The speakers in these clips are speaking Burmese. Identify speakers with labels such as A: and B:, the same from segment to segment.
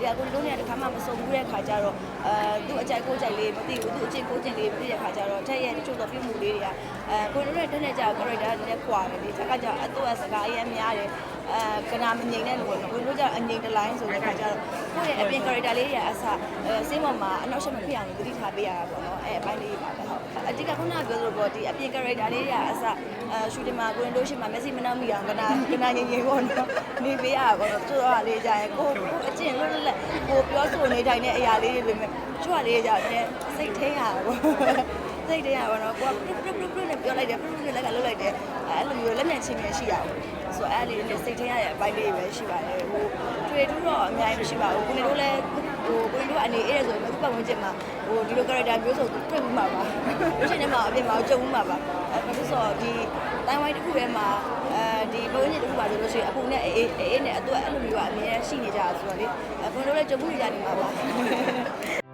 A: ဒီကကိုတို့เนี่ยတစ်ခါမှမစုံဘူးတဲ့ခါကျတော့အဲသူ့အကြိုက်ကိုကြိုက်လေးမသိဘူးသူ့အချင်းကိုချင်းလေးမသိတဲ့ခါကျတော့ထက်ရဲ့တချို့တော့ပြုမှုလေးတွေကအဲကိုတို့နဲ့တက်နေကြ character တွေလည်းကွာတယ်ဒီတစ်ခါကျအတူအစကားအရင်များတယ် အဲကနာမငိမ့်တဲ့လူပေါ့နော်ကိုတို့ကအငိမ့်တလိုင်းဆိုတဲ့ခါကျတော့ကိုယ့်ရဲ့အပြင် character လေးတွေအစားအဲစိတ်ပေါ်မှာအနောက်ရှက်မဖြစ်အောင်သတိထားပေးရတာပေါ့နော်အဲအပိုင်းလေးပါပဲဟုတ်အတိကခုနကပြောသလိုပေါ့ဒီအပြင် character လေးတွေအစားအဲရှူတင်မှာကိုရင်တို့ရှိမှာမျက်စိမနှောက်မိအောင်ကနာကနာငိမ့်ငိမ့်ပေါ့နော်နေပေးရတာပေါ့နော်သူတို့ကလေးကြရင်ကိုကိုအကျင့်လွတ်လပ်ကိုပြောဆိုနေတိုင်းတဲ့အရာလေးတွေပဲချွတ်လေးကြတယ်စိတ်ထိန်ရတာပေါ့စိတ်ထဲရပါတော့ကိုကပရုပရုပရုနဲ့ပြောလိုက်တယ်ပရုပရုနဲ့လက်ကလှုပ်လိုက်တယ်အဲ့လိုမျိုးလက်မြန်ချင်းမြန်ရှိရအောင်ဆို အဲ့လေးနဲ့စိတ်ထဲရတဲ့အပိုင်းလေးပဲရှိပါတယ်ဟိုထွေထူးတော့အများကြီးမရှိပါဘူးကိုနေတို့လည်းဟိုကိုနေတို့အနေအဲ့ဒါဆိုအခုပတ်ဝန်းကျင်မှာဟိုဒီလို character မျိုးဆိုတွေ့မှုမှာပါလို့ရှိရင်လည်းအပြင်မှာကြုံမှုမှာပါအဲ့ဒါဆိုတော့ဒီတိုင်းဝိုင်းတစ်ခုထဲမှာအဲဒီပတ်ဝန်းကျင်တစ်ခုပါဆိုလို့ရှိရင်အပူနဲ့အေးအေးနဲ့အတွက်အဲ့လိုမျိုးကအများကြီးရှိနေကြတာဆိုတော့လေကိုနေတို့လည်းကြုံမှုနေကြနေမှာပါ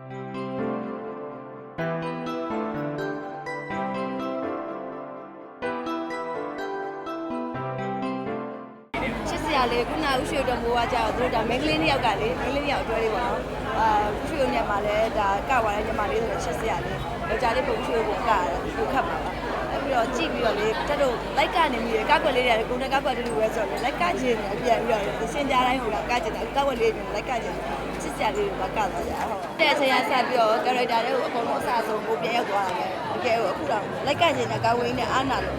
A: ရာလေးခုနဥရွှေတော်မိုးကကြာတော့သူတို့ဒါမင်းကလေးနှစ်ယောက်ကလေမင်းကလေးနှစ်ယောက်အတွဲလေးပေါ့နော်အာဥရွှေညမှာလည်းဒါကဝါတဲ့ညမလေးဆိုတော့ချစ်စရာလေးယောက်ျားလေးပုံရွှေကိုကရတယ်ကိုခတ်ပါပါအဲ့ပြီးတော့ကြည့်ပြီးတော့လေတက်တော့လိုက်ကနေမိတယ်ကောက်ွက်လေးတွေကကိုနဲ့ကောက်ွက်တူတူပဲဆိုတော့လိုက်ကချင်တယ်ပြန်ပြီးတော့စင်ကြားတိုင်းဟိုကကချင်တယ်ကောက်ွက်လေးတွေလိုက်ကချင်ချစ်စရာလေးတွေကကတော့ကြာဟုတ်တဲ့အချိန်ကစပြီးတော့ character တွေကိုအကုန်လုံးအစားဆုံးကိုပြန်ရောက်သွားတာပဲတကယ်ကိုအခုတော့လိုက်ကချင်တဲ့ကောက်ဝင်းနဲ့အာနာလို့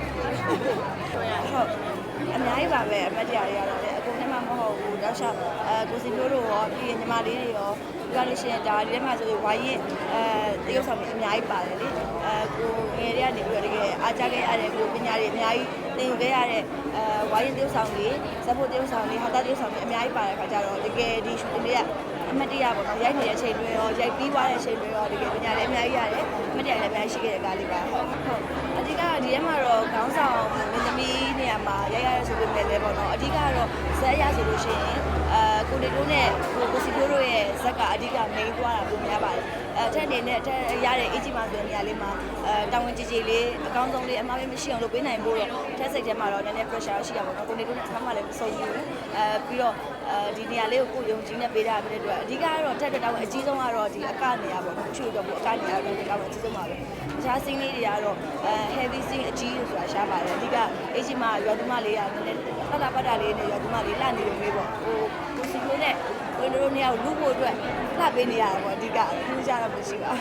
A: ဟုတ် အများကြီးပါပဲအမတ်တရားတွေကတော့လေအကုန်ထဲမှာမဟုတ်ဘူးတောက်လျှောက်အဲကိုစီမျိုးတို့ရောပြီးရင်ညီမလေးတွေရောပြီးတော့လို့ရှိရင်ဒါဒီထဲမှာဆိုရင်ဝိုင်းရင်အဲတရုပ်ဆောင်တွေအများကြီးပါတယ်လေအဲကိုငယ်တွေကနေပြီးတော့တကယ်အားကြခဲ့ရတဲ့ကိုပညာတွေအများကြီး သင်ယူခဲ့ရတဲ့အဲဝိုင်းရင်တရုပ်ဆောင်တွေဇက်ဖို့တရုပ်ဆောင်တွေဟာတာတရုပ်ဆောင်တွေအများကြီးပါတဲ့ခါကျတော့တကယ်ဒီရှူတင်တွေကအမတ်တရားပေါ့နော်ရိုက်နေတဲ့အချိန်တွေရောရိုက်ပြီးသွားတဲ့အချိန်တွေရောတကယ်ပညာလည်းအများကြီးရတယ်အမတ်တရားလည်းအများကြီးရှိခဲ့တဲ့ကားလေးပါဟုတ်ဟုတ်အဓိကဒီထဲမှာတော့ခေါင်းဆောင်မင်းသမီးနေရာမှာရိုက်ရတဲ့ဆိုပေမဲ့လည်းပေါ့နော်အဓိကတော့ဇက်ရဆိုလို့ရှိရင်အဲကိုနေတိုးနဲ့ကိုကိုစီတိုးတို့ရဲ့ဇက်က အဓိက main သွားတာပုံများပါတယ် အဲထက်နေနဲ့ထက်ရတဲ့ age မှာဆိုတဲ့နေရာလေးမှာအဲတာဝန်ကြီးကြီးလေးအကောင်းဆုံးလေးအမှားလေးမရှိအောင်လုပ်ပေးနိုင်ဖို့တော့ထက်စိတ်ထဲမှာတော့နည်းနည်း pressure ရှိရပါတော့ကိုနေတိုးနဲ့အမှမှလည်းမဆုံးဘူးအဲပြီးတော့အဲဒီနေရာလေးကိုကိုယုံကြည်နဲ့ပေးတာဖြစ်တဲ့အတွက်အဓိကကတော့ထက်တဲ့တောင်းအကြီးဆုံးကတော့ဒီအကနေရာပေါ့နော်ချွေတော့ဘူးအကနေရာတော့ဒီတောင်းအကြီးဆုံးပါပဲတခြား scene လေးတွေကတော့အဲ heavy scene အကြီးဆိုတာရှားပါတယ်အဓိက age မှာရွာသူမလေးကနည်းနည်းပတ်တာပတ်တာလေးနဲ့ရွာသူမလေးလှနေရုံလေးပေါ့ဟိုကိုစီကိုနဲ့ ကိုတို့တို့နေရာကိုလူဖို့အတွက်လှပေးနေရတာပေါ့အဓိကလူကြတော့မရှိပါ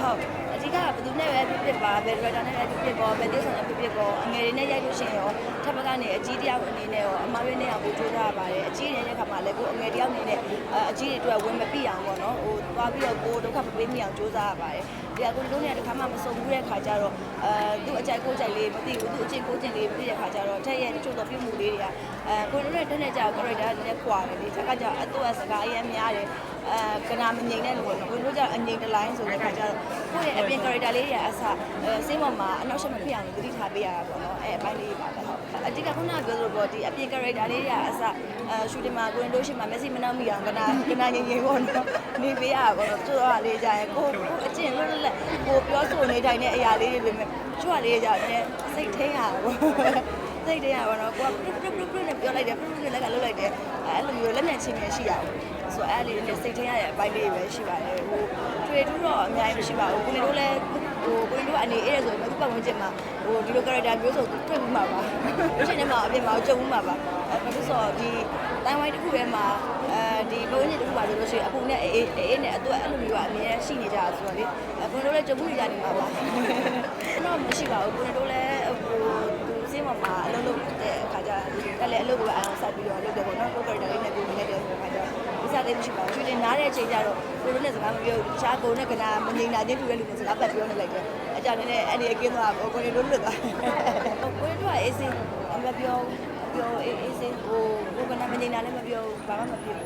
A: ဟုတ်အဓိကကဘယ်သူနဲ့ပဲ ဖြစ်ဖြစ်ပါဘယ် director နဲ့ပဲဖြစ်ဖြစ်ပေါ့ဘယ်သေးဆောင်နဲ့ဖြစ်ဖြစ်ပေါ့အငယ်တွေနဲ့ရိုက်လို့ရှိရင်ရောထပ်ပကနေအကြီးတယောက်အနေနဲ့ရောအမားရင်းနဲ့အောင်ကိုကြိုးစားရပါတယ်အကြီးနေတဲ့ခါမှာလည်းကိုအငယ်တယောက်အနေနဲ့အကြီးတွေအတွက်ဝင်မပြအောင်ပေါ့နော်ဟိုသွားပြီးတော့ကိုဒုက္ခမပေးမိအောင်ကြိုးစားရပါတယ်ဒီကကိုတို့နဲ့တစ်ခါမှမစုံဘူးတဲ့ခါကျတော့အဲသူ့အကြိုက်ကိုကြိုက်လေးမသိဘူးသူ့အချင်းကိုချင်းလေးမသိတဲ့ခါကျတော့ထက်ရဲ့တချို့တော့ပြုမှုလေးတွေကအဲကိုတို့နဲ့တက်နေကြ character တွေလည်းကွာတယ်လေတခါကျအတူအစကားအရင်များတယ် အဲကနာမငိမ့်တဲ့လူပေါ့နော်ကိုတို့ကအငိမ့်တလိုင်းဆိုတဲ့ခါကျတော့ကိုယ့်ရဲ့အပြင် character လေးတွေကအစားအဲစိတ်ပေါ်မှာအနောက်ရှက်မဖြစ်အောင်သတိထားပေးရတာပေါ့နော်အဲအပိုင်းလေးပါပဲဟုတ်အတိကခုနကပြောသလိုပေါ့ဒီအပြင် character လေးတွေကအစားအဲရှူတင်မှာကိုရင်တို့ရှိမှာမျက်စိမနှောက်မိအောင်ကနာကနာငိမ့်ငိမ့်ပေါ့နော်နေပေးရတာပေါ့နော်သူတို့ကလေးကြရင်ကိုကိုအကျင့်လွတ်လပ်ကိုပြောဆိုနေတိုင်းတဲ့အရာလေးတွေပဲချွတ်လေးကြတယ်စိတ်ထိန်ရတာပေါ့စိတ်ထဲရပါတော့ကိုကပရုပရုပရုနဲ့ပြောလိုက်တယ်ပရုပရုနဲ့လက်ကလှုပ်လိုက်တယ်အဲ့ လိုမျိုးလက်မြန်ချင်းမြန်ရှိရအောင်ဆိုအဲ့လေးနဲ့စိတ်ထဲရတဲ့အပိုင်းလေးပဲရှိပါတယ်ဟိုထွေထူးတော့အများကြီးမရှိပါဘူးကိုနေတို့လည်းဟိုကိုနေတို့အနေအဲ့ဒါဆိုအခုပတ်ဝန်းကျင်မှာဟိုဒီလို character မျိုးဆိုတွေ့မှုမှာပါလို့ရှိရင်လည်းအပြင်မှာကြုံမှုမှာပါအဲ့ဒါဆိုဒီတိုင်းဝိုင်းတစ်ခုထဲမှာအဲဒီပတ်ဝန်းကျင်တစ်ခုပါဆိုလို့ရှိရင်အပူနဲ့အေးအေးနဲ့အတွက်အဲ့လိုမျိုးကအများကြီးရှိနေကြတာဆိုတော့လေကိုနေတို့လည်းကြုံမှုနေကြနေမှာပါတော့မရှိပါဘူးကိုနေတို့လည်းဟိုစင်းပေါ်မှာအလုပ်လုပ်တဲ့အခါ ကျတော့လည်းအလုပ်ကိုအောင်ဆက်ပြီးတော့လုပ်တယ်ပေါ့နော်ကိုယ်ကလေးနဲ့ကိုယ်နဲ့တဲ့အခါကျတော့ဒီစားလေးမရှိပါဘူးကျွေးတင်နားတဲ့အချိန်ကျတော့ကိုလိုနဲ့စကားမပြောဘူးတခြားကိုနဲ့ကနာမငိမ့်တာချင်းတူတဲ့လူနဲ့စကားပတ်ပြောနေလိုက်တယ်အကြနဲ့အဲ့ဒီအကင်းသွားကိုနေတို့လွတ်သွားကိုနေတို့ကအေးစင်းမပြောပြောအေးအေးစင်းဟိုကိုကနာမငိမ့်တာလည်းမပြောဘာမှမပြော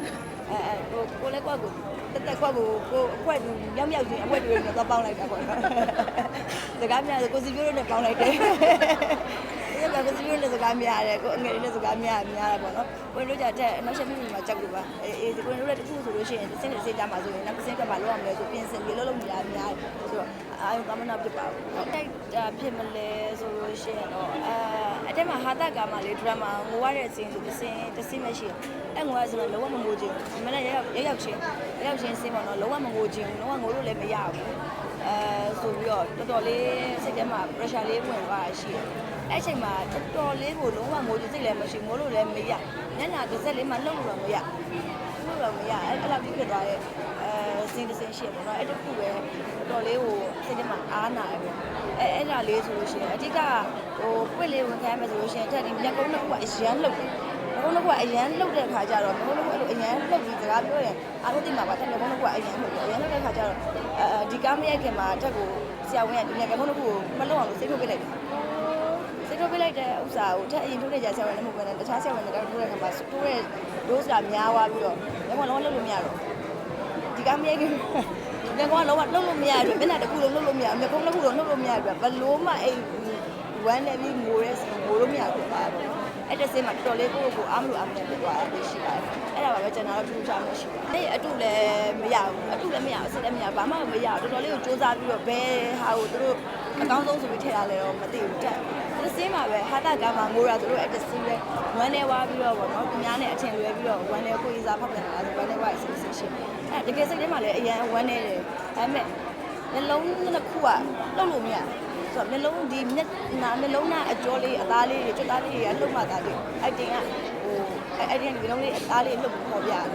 A: အဲအဲကိုကိုလည်းကွက်ကိုတက်တက်ကွက်ကိုကိုအခွက်မြောက်မြောက်ချင်းအခွက်တွေနဲ့သွားပေါင်းလိုက်တာပေါ့နော်စကားများဆိုကိုစီပြိုးတို့နဲ့ပေါင်းလိုက်တယ် ဒီကကိုစီရိုနဲ့စကားများတယ်ကိုအငယ်လေးနဲ့စကားများများတာပေါ့နော်ကိုတို့ကြတဲ့အနောက်ရှက်မိမိမှာကြောက်လို့ပါအေးအေးကိုတို့လည်းတခုဆိုလို့ရှိရင်စင်းနေစေးကြမှာဆိုရင်နောက်စင်းကဘာလုပ်ရမလဲဆိုပြင်ဆင်ပြီးလှုပ်လှုပ်နေတာများတယ်ဆိုတော့အာရုံကမနာဖြစ်ပါဘူးဟုတ်တိုက်ဖြစ်မလဲဆိုလို့ရှိရင်တော့အဲအအတက်မှာဟာတာကာမှာလေဒရမာငိုရတဲ့အစင်းဆိုတစ်စင်းတစ်စင်းမရှိဘူးအဲ့ငိုရဆိုတော့လုံးဝမငိုချင်ဘူးမနေ့ရက်ရက်ရောက်ချင်း ရက်ရောက်ချင်းစင်းပေါ့နော်လုံးဝမငိုချင်ဘူးလုံးဝငိုလို့လည်းမရဘူးအဲဆိုပြီးတော့တော်တော်လေးစိတ်ထဲမှာ pressure လေးဝင်သွားတာရှိတယ်အဲ့အချိန်မှာတော်တော်လေးကိုလုံးဝငိုချင်စိတ်လည်းမရှိငိုလို့လည်းမရညနာတစ်စက်လေးမှလှုပ်လို့တော့မရလှုပ်လို့မရအဲ့အဲ့လောက်ကြီးဖြစ်သွားတဲ့အဲစင်းတစ်စင်းရှိတယ်ပေါ့နော်အဲ့တခုပဲတော်တော်လေးကိုစိတ်ထဲမှာအားနာတယ်ပေါ့အဲအဲ့ဒါလေးဆိုလို့ရှိရင်အဓိကဟိုပွင့်လေးဝင်ခိုင်းမယ်ဆိုလို့ရှိရင်တက်ဒီမျက်ကုန်းတစ်ခုကအရန်လှုပ်တယ် ဘုန်းတော်ကအရန်လှုပ်တဲ့ခါကျတော့ဘုန်းတော်ကအဲ့လိုအရန်လှုပ်ပြီးစကားပြောရင်အားလုံးသိမှာပါတက်တယ်ဘုန်းတော်ကအရန်လှုပ်တယ်အရန်လှုပ်တဲ့ခါကျတော့အဲဒီကားမရိုက်ခင်မှာတက်ကိုဆရာဝန်ကဒီနေ့ဘုန်းတော်ကမလုံအောင်လို့စိတ်ထုတ်ပေးလိုက်တယ်စိတ်ထုတ်ပေးလိုက်တဲ့ဥစ္စာကိုတက်အရင်ထုတ်နေကြဆရာဝန်လည်းမဟုတ်ဘူးနဲ့တခြားဆရာဝန်တွေတော့ထုတ်တဲ့ခါမှာတိုးတဲ့ dose ကများသွားပြီးတော့ဘယ်မှာလုံးဝလှုပ်လို့မရတော့ဒီကားမရိုက်ခင်ငါကလုံးဝလှုပ်လို့မရဘူးမျက်နှာတစ်ခုလုံးလှုပ်လို့မရဘူးမျက်ခုံးတစ်ခုလုံးလှုပ်လို့မရဘူးဘလို့မှအဲ့ဝမ်းနေပြီးငိုရဲစငိုလို့မရဘူးပါတော့ အဲ့တစ်စင်းမှာတော်တော်လေးကိုယ့်ကိုအားမလို့အားမလို့ဖြစ်သွားတာရှိပါတယ်။အဲ့ဒါပါပဲကျွန်တော်တို့ထူးခြားမှုရှိပါတယ်။အဲ့အတုလည်းမရဘူး။အတုလည်းမရဘူးအစစ်လည်းမရဘူး။ဘာမှမရဘူး။တော်တော်လေးကိုစူးစမ်းပြီးတော့ဘယ်ဟာကိုသူတို့အကောင်းဆုံးဆိုပြီးထည့်ရလဲတော့မသိဘူးတက်။တစ်စင်းမှာပဲဟာတာကမှာငိုရသူတို့အဲ့တစ်စင်းပဲဝမ်းနေဝါပြီးတော့ဗောနော်။သူများနဲ့အထင်လွဲပြီးတော့ဝမ်းနေကိုရေးစားဖောက်ပြန်လာဆိုဝမ်းနေဝါအစီအစဉ်ရှိတယ်။အဲ့တကယ်စိတ်ထဲမှာလည်းအရန်ဝမ်းနေတယ်။ဒါပေမဲ့နှလုံးနှစ်ခုကလှုပ်လို့မရဘူး ဆိုတော့မျိုးလုံးဒီမျက်နာမျိုးလုံးသားအကျော်လေးအသားလေးတွေကျွတ်သားလေးတွေကလှုပ်မှသာတယ်အဲ့တင်ကဟိုအဲ့အဲ့တင်ကမျိုးလုံးလေးအသားလေးလှုပ်ပေါ်ပြတယ်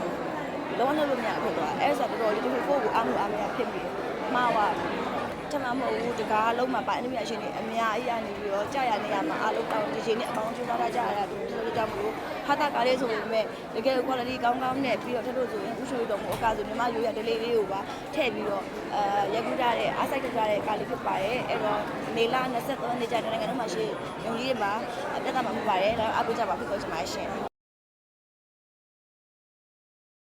A: လုံးဝလှုပ်လို့မရဖြစ်သွားအဲ့ဆိုတော့တော်တော်လေးဒီကိုကိုအားမလို့အားမရဖြစ်ပြီးမှားသွား တမမဟုတ်ဘူးတကားလုံးမှာပိုင်းအနည်းရှင်တွေအများကြီးရနေပြီးတော့ကြာရနေရမှာအားလုံးတောင်းဒီချိန်နဲ့အပေါင်းကျူးသွားကြရတာဒီလိုကြောင့်မလို့ဟာတာကားလေးဆိုပေမဲ့တကယ် quality ကောင်းကောင်းနဲ့ပြီးတော့ထပ်လို့ဆိုရင်ဥရှိတော်မူအကားဆိုညီမရိုးရဒလေးလေးကိုပါထည့်ပြီးတော့အဲရက်ကူးကြတဲ့အားစိုက်ကြတဲ့ကားလေးဖြစ်ပါတယ်အဲ့တော့မေလ23နှစ်ကြာတဲ့နိုင်ငံလုံးမှာရှိရုံကြီးတွေမှာပြတ်သားမှာဖြစ်ပါတယ်ဒါအကူကြပါဖြစ်ပေါ်ချင်ပါရှင်